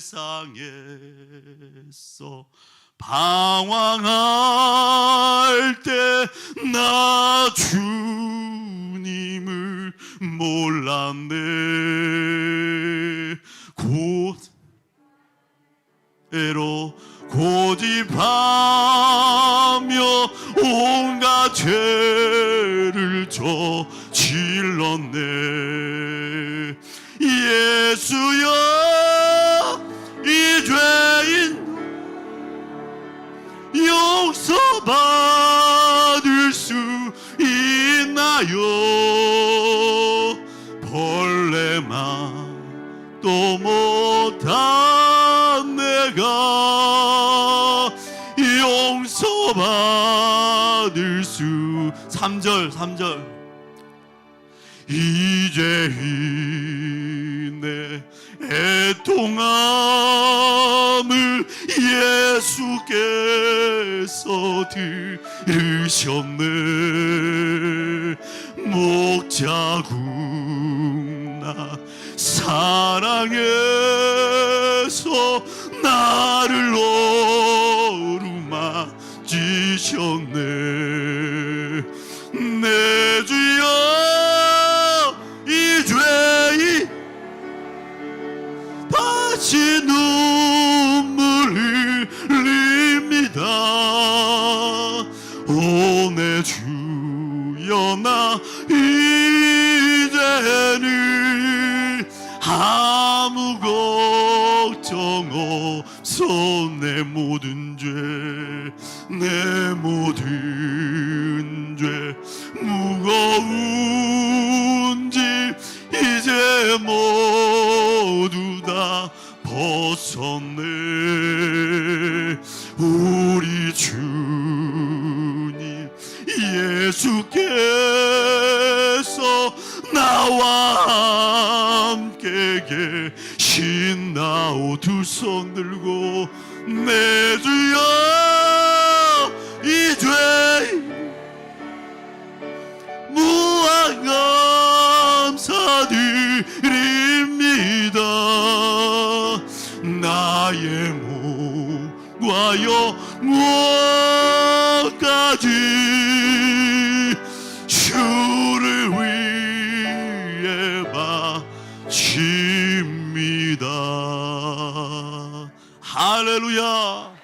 세상에서 방황할 때 나 주님을 몰랐네. 고대로 고집하며 온갖 죄를 저질렀네. 예수 용서받을 수 있나요? 벌레만 또 못한 내가 용서받을 수 3절 3절. 이제 내 애통함을 예수께 서 들으셨네? 목자국 나 사랑해서 나를 오르막지셨네. 내 주여 이 죄이 다시 눈 없어 내 모든 죄 내 모든 죄. 무거운 짐 이제 모두 다 벗었네. 우리 주님 예수께서 나와 함께 계신 나오 두 손 들고 내 주여 이 죄 무한 감사드립니다. 나의 몸과 영원 Hallelujah.